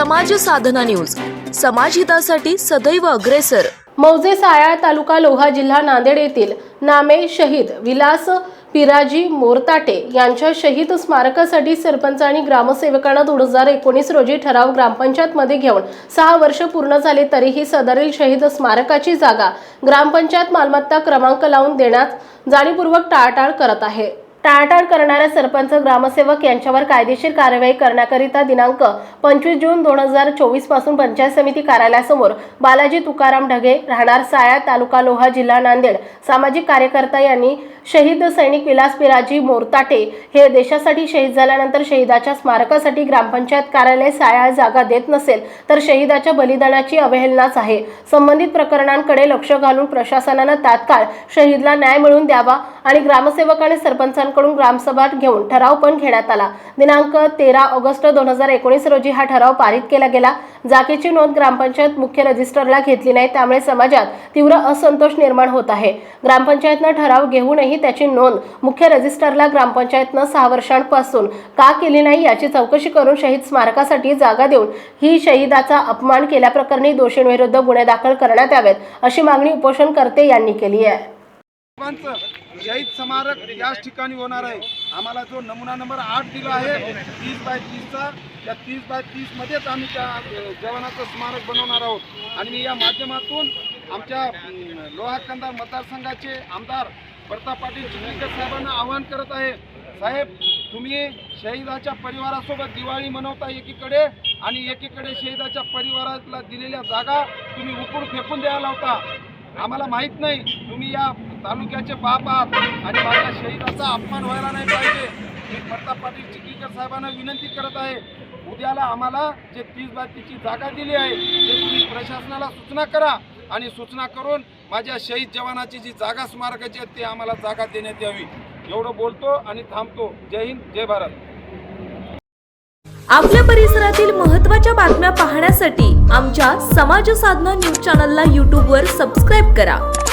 समाज साधना न्यूज. समाजहितासाठी सदैव अग्रेसर. मौजे सायाळ तालुका लोहा जिल्हा नांदेड येथील नामे शहीद विलास पिराजी मोरताटे यांच्या शहीद स्मारकासाठी सरपंच आणि ग्रामसेवकांना दोन हजार एकोणीस रोजी ठराव ग्रामपंचायतमध्ये घेऊन सहा वर्ष पूर्ण झाले तरीही सदरील शहीद स्मारकाची जागा ग्रामपंचायत मालमत्ता क्रमांक लावून देण्यात जाणीवपूर्वक टाळाटाळ करत आहे. टाळाटाळ करणाऱ्या सरपंच ग्रामसेवक यांच्यावर कायदेशीर कारवाई करण्याकरिता दिनांक पंचवीस जून दोन हजार चोवीसपासून पंचायत समिती कार्यालयासमोर बालाजी तुकाराम ढगे राहणार साया तालुका लोहा जिल्हा नांदेड सामाजिक कार्यकर्ता यांनी शहीद सैनिक विलास पिराजी मोरताटे हे देशासाठी शहीद झाल्यानंतर शहीदाच्या स्मारकासाठी ग्रामपंचायत कार्यालय साया जागा देत नसेल तर शहीदाच्या बलिदानाची अवहेलनाच आहे. संबंधित प्रकरणांकडे लक्ष घालून प्रशासनानं तात्काळ शहीदला न्याय मिळवून द्यावा आणि ग्रामसेवक आणि सरपंचांकडून ग्रामसभा घेऊन ठराव पण घेण्यात आला. दिनांक तेरा ऑगस्ट दोन हजार एकोणीस रोजी हा ठराव पारित केला गेला. जागेची नोंद ग्रामपंचायत मुख्य रजिस्टरला घेतली नाही त्यामुळे समाजात तीव्र असंतोष निर्माण होत आहे. ग्रामपंचायतनं ठराव घेऊनही त्याची नोंद मुख्य रजिस्टरला ग्रामपंचायतनं सहा वर्षांपासून का केली नाही याची चौकशी करून शहीद स्मारकासाठी जागा देऊन ही शहीदाचा अपमान केल्याप्रकरणी दोषींविरुद्ध गुन्हे दाखल करण्यात यावेत अशी मागणी उपोषणकर्ते यांनी केली आहे. सर्वांचं शहीद स्मारक याच ठिकाणी होणार आहे. आम्हाला जो नमुना नंबर आठ दिला आहे तीस बाय तीसचा त्या तीस बाय तीसमध्येच आम्ही त्या जवानाचं स्मारक बनवणार आहोत. आणि मी या माध्यमातून आमच्या लोहाकंदा मतदारसंघाचे आमदार प्रताप पाटील चिखलीकर साहेबांना आवाहन करत आहे साहेब तुम्ही शहीदाच्या परिवारासोबत दिवाळी मनवता एकीकडे आणि एकीकडे शहीदाच्या परिवाराला दिलेल्या जागा तुम्ही उकळून फेकून द्यायला होता आम्हाला माहीत नाही तुम्ही या तालुक्याचे बाप आहात आणि माझ्या शहीदाचा अपमान व्हायला नाही पाहिजे. मी प्रताप पाटील चिखलीकर साहेबांना विनंती करत आहे. उद्याला आम्हाला जे तीस बातीची जागा दिली आहे ते तुम्ही प्रशासनाला सूचना करा आणि सूचना करून माझ्या शहीद जवानाची जी जागा स्मारकाची आहे ते आम्हाला जागा देण्यात यावी. एवढं बोलतो आणि थांबतो. जय हिंद जय भारत. आपल्या परिसरातील महत्त्वाच्या बातम्या पाहण्यासाठी आमच्या समाज साधना न्यूज चॅनलला यूट्यूबवर सबस्क्राईब करा.